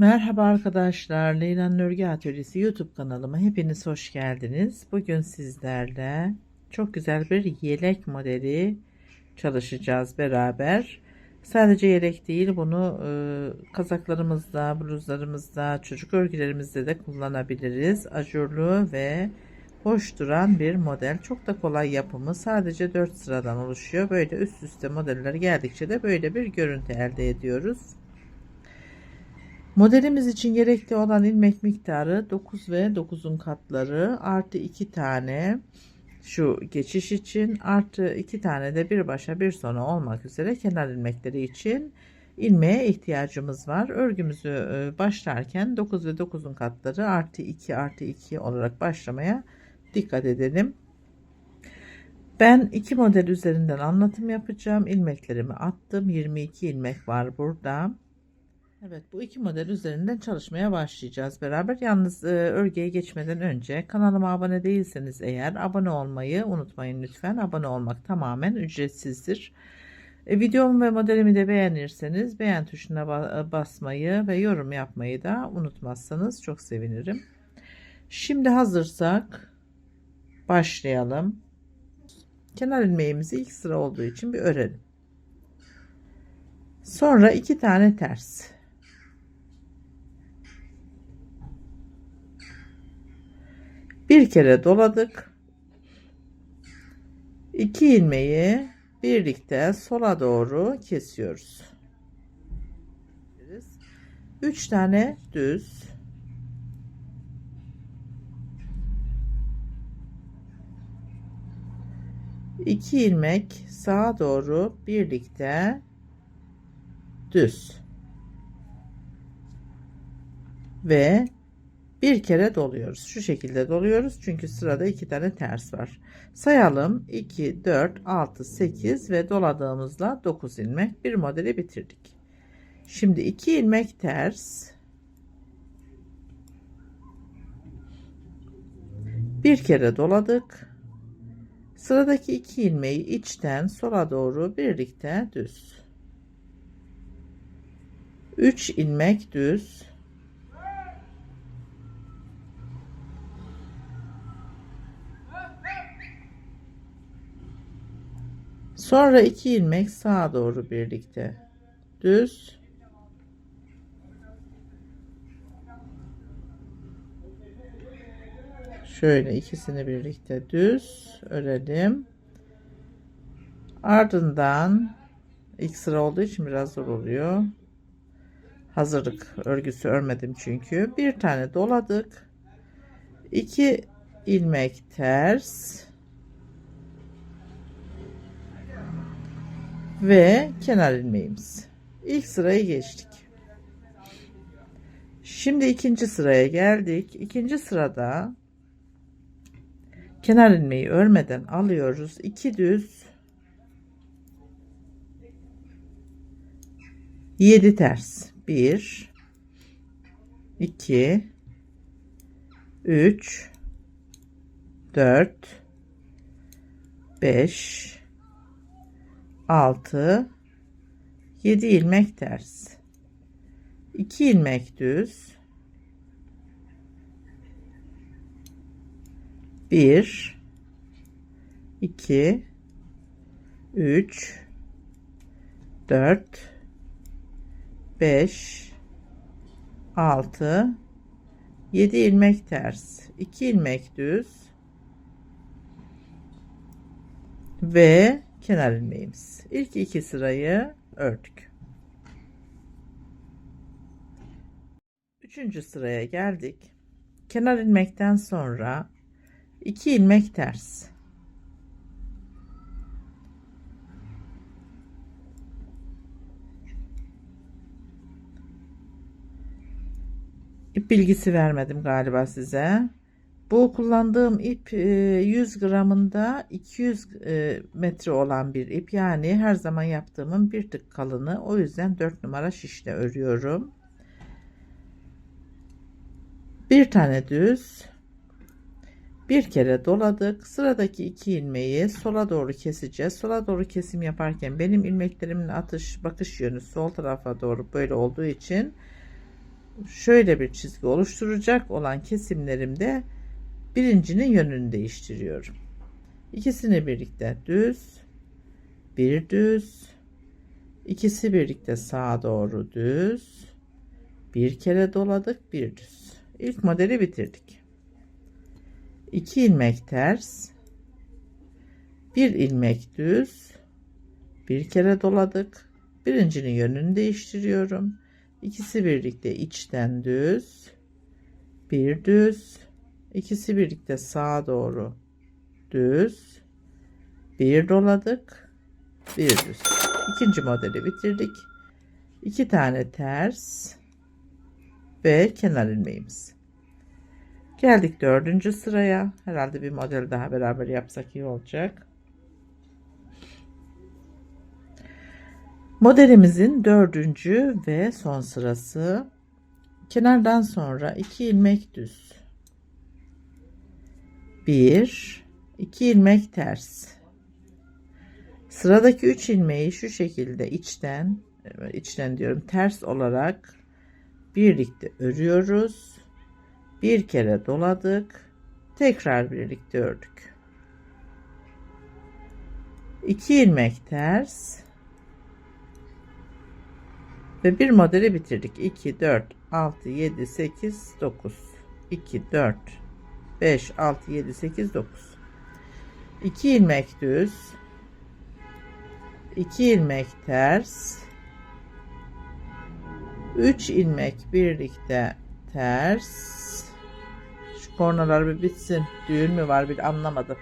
Merhaba arkadaşlar, Leyla'nın Örgü Atölyesi YouTube kanalıma hepiniz hoş geldiniz. Bugün sizlerle çok güzel bir yelek modeli çalışacağız beraber. Sadece yelek değil, bunu e, kazaklarımızda, bluzlarımızda, çocuk örgülerimizde de kullanabiliriz. Ajurlu ve hoş duran bir model. Çok da kolay yapımı. Sadece 4 sıradan oluşuyor. Böyle üst üste modeller geldikçe de böyle bir görüntü elde ediyoruz. Modelimiz için gerekli olan ilmek miktarı 9 ve 9'un katları artı 2 tane şu geçiş için artı 2 tane de bir başa bir sona olmak üzere kenar ilmekleri için ilmeğe ihtiyacımız var. Örgümüzü e, başlarken 9 ve 9'un katları artı 2 artı 2 olarak başlamaya dikkat edelim. Ben iki model üzerinden anlatım yapacağım. İlmeklerimi attım. 22 ilmek var burada. Evet bu iki model üzerinden çalışmaya başlayacağız beraber. Yalnız e, örgüye geçmeden önce kanalıma abone değilseniz eğer abone olmayı unutmayın lütfen. Abone olmak tamamen ücretsizdir. E, videomu ve modelimi de beğenirseniz beğen tuşuna ba basmayı ve yorum yapmayı da unutmazsanız çok sevinirim. Şimdi hazırsak başlayalım. Kenar ilmeğimizi ilk sıra olduğu için bir örelim. Sonra iki tane ters. Bir kere doladık. İki ilmeği birlikte sola doğru kesiyoruz. Üç tane düz. iki ilmek sağa doğru birlikte düz ve bir kere doluyoruz. Şu şekilde doluyoruz. Çünkü sırada iki tane ters var. Sayalım. 2, 4, 6, 8 ve doladığımızla 9 ilmek bir modeli bitirdik. Şimdi 2 ilmek ters. Bir kere doladık. Sıradaki iki ilmeği içten sola doğru birlikte düz. 3 ilmek düz. Sonra iki ilmek sağa doğru birlikte. Düz. Şöyle ikisini birlikte düz örelim. Ardından ilk sıra olduğu için biraz zor oluyor. Hazırlık örgüsü örmedim çünkü. Bir tane doladık. İki ilmek ters ve kenar ilmeğimiz. İlk sırayı geçtik. Şimdi ikinci sıraya geldik. İkinci sırada kenar ilmeği örmeden alıyoruz. 2 düz 7 ters. 1 2 3 4 5 6 7 ilmek ters 2 ilmek düz 1 2 3 4 5 6 7 ilmek ters 2 ilmek düz ve kenar ilmeğimiz. İlk iki sırayı ördük. Üçüncü sıraya geldik. Kenar ilmekten sonra iki ilmek ters. İp bilgisi vermedim galiba size. Bu kullandığım ip 100 e, gramında 200 e, metre olan bir ip. Yani her zaman yaptığımın bir tık kalını. O yüzden 4 numara şişle örüyorum. Bir tane düz. Bir kere doladık. Sıradaki iki ilmeği sola doğru keseceğiz. Sola doğru kesim yaparken benim ilmeklerimin atış bakış yönü sol tarafa doğru böyle olduğu için şöyle bir çizgi oluşturacak olan kesimlerimde birincinin yönünü değiştiriyorum. İkisini birlikte düz, bir düz, ikisi birlikte sağa doğru düz, bir kere doladık, bir düz. İlk modeli bitirdik. 2 ilmek ters, bir ilmek düz, bir kere doladık. Birincinin yönünü değiştiriyorum. İkisi birlikte içten düz, bir düz, ikisi birlikte sağa doğru düz, bir doladık, bir düz. İkinci modeli bitirdik. İki tane ters ve kenar ilmeğimiz. Geldik dördüncü sıraya. Herhalde bir model daha beraber yapsak iyi olacak. Modelimizin dördüncü ve son sırası. Kenardan sonra iki ilmek düz. Bir, iki ilmek ters. Sıradaki üç ilmeği şu şekilde içten, içten diyorum ters olarak birlikte örüyoruz. Bir kere doladık. Tekrar birlikte ördük. 2 ilmek ters ve bir modeli bitirdik. 2 4 6 7 8 9 2 4 5 6 7 8 9 2 ilmek düz. 2 ilmek ters. 3 ilmek birlikte ters. Şu kornalar bir bitsin. Düğün mü var bir anlamadım.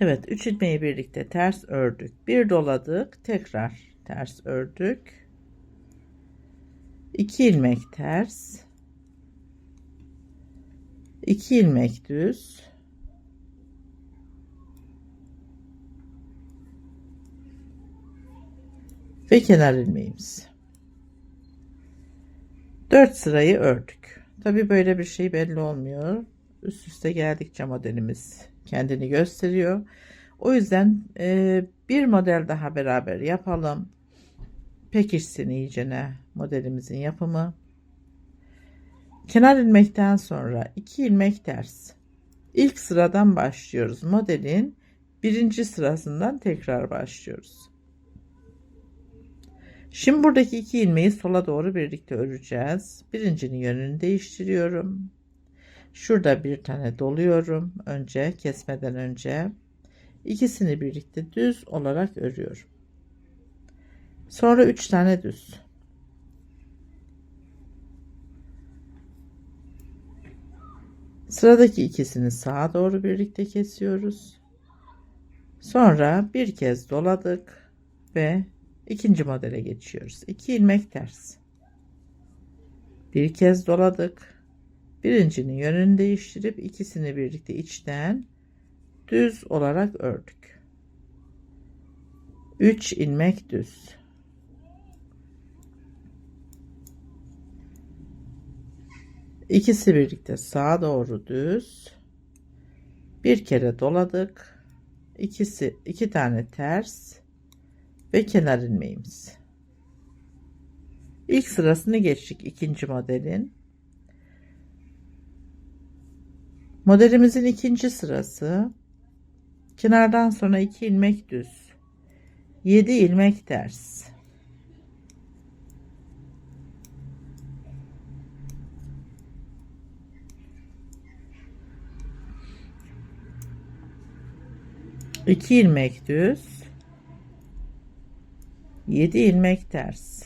Evet 3 ilmeği birlikte ters ördük. Bir doladık tekrar ters ördük. 2 ilmek ters 2 ilmek düz. Ve kenar ilmeğimiz. 4 sırayı ördük. Tabi böyle bir şey belli olmuyor. Üst üste geldikçe modelimiz kendini gösteriyor. O yüzden e, bir model daha beraber yapalım. Pekişsin iyicene modelimizin yapımı. Kenar ilmekten sonra 2 ilmek ters. İlk sıradan başlıyoruz. Modelin birinci sırasından tekrar başlıyoruz. Şimdi buradaki iki ilmeği sola doğru birlikte öreceğiz. Birincinin yönünü değiştiriyorum. Şurada bir tane doluyorum. Önce kesmeden önce. ikisini birlikte düz olarak örüyorum. Sonra 3 tane düz. Sıradaki ikisini sağa doğru birlikte kesiyoruz. Sonra bir kez doladık ve ikinci modele geçiyoruz. 2 ilmek ters. Bir kez doladık. Birincinin yönünü değiştirip ikisini birlikte içten düz olarak ördük. 3 ilmek düz. İkisi birlikte sağa doğru düz. Bir kere doladık. İkisi iki tane ters ve kenar ilmeğimiz. İlk sırasını geçtik ikinci modelin. Modelimizin ikinci sırası kenardan sonra iki ilmek düz. 7 ilmek ters. 2 ilmek düz. 7 ilmek ters.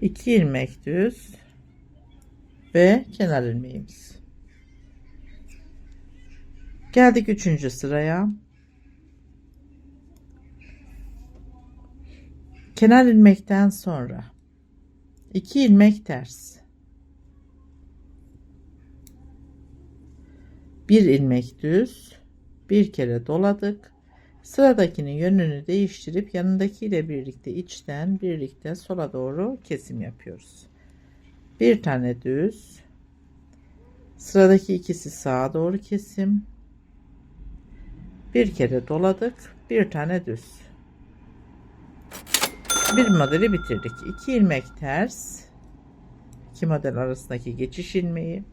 İki ilmek düz ve kenar ilmeğimiz. Geldik üçüncü sıraya kenar ilmekten sonra 2 ilmek ters bir ilmek düz bir kere doladık sıradakinin yönünü değiştirip yanındakiyle birlikte içten birlikte sola doğru kesim yapıyoruz bir tane düz Sıradaki ikisi sağa doğru kesim. Bir kere doladık. Bir tane düz. Bir modeli bitirdik. 2 ilmek ters. iki model arasındaki geçiş ilmeği.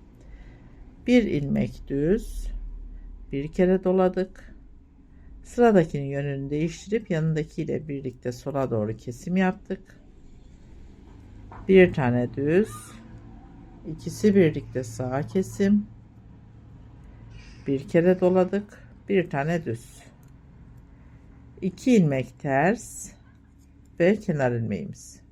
Bir ilmek düz. Bir kere doladık. Sıradakinin yönünü değiştirip yanındakiyle birlikte sola doğru kesim yaptık. Bir tane düz. ikisi birlikte sağa kesim. Bir kere doladık. Bir tane düz. 2 ilmek ters ve kenar ilmeğimiz.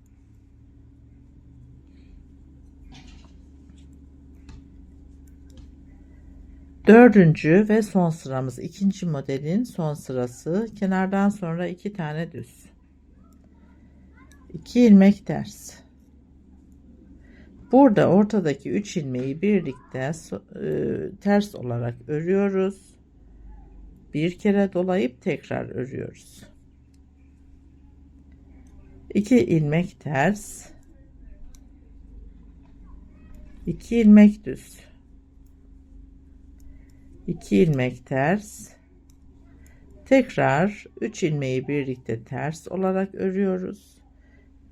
Dördüncü ve son sıramız ikinci modelin son sırası kenardan sonra iki tane düz. 2 ilmek ters. Burada ortadaki 3 ilmeği birlikte e, ters olarak örüyoruz. Bir kere dolayıp tekrar örüyoruz. 2 ilmek ters. 2 ilmek düz. 2 ilmek ters. Tekrar 3 ilmeği birlikte ters olarak örüyoruz.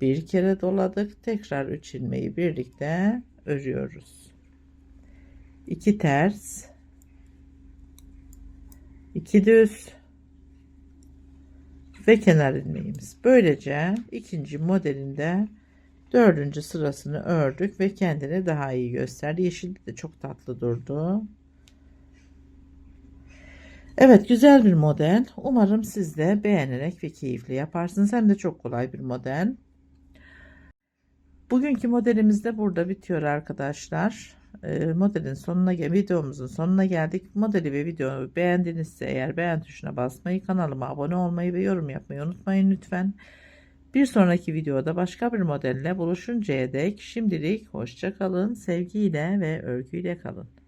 Bir kere doladık. Tekrar 3 ilmeği birlikte örüyoruz. 2 ters. 2 düz ve kenar ilmeğimiz. Böylece ikinci modelinde dördüncü sırasını ördük ve kendini daha iyi gösterdi. Yeşil de çok tatlı durdu. Evet güzel bir model. Umarım siz de beğenerek ve keyifli yaparsınız. Hem de çok kolay bir model. Bugünkü modelimiz de burada bitiyor arkadaşlar. Modelin sonuna videomuzun sonuna geldik. Modeli ve videomu beğendinizse eğer beğen tuşuna basmayı, kanalıma abone olmayı ve yorum yapmayı unutmayın lütfen. Bir sonraki videoda başka bir modelle buluşuncaya dek şimdilik hoşça kalın, sevgiyle ve örgüyle kalın.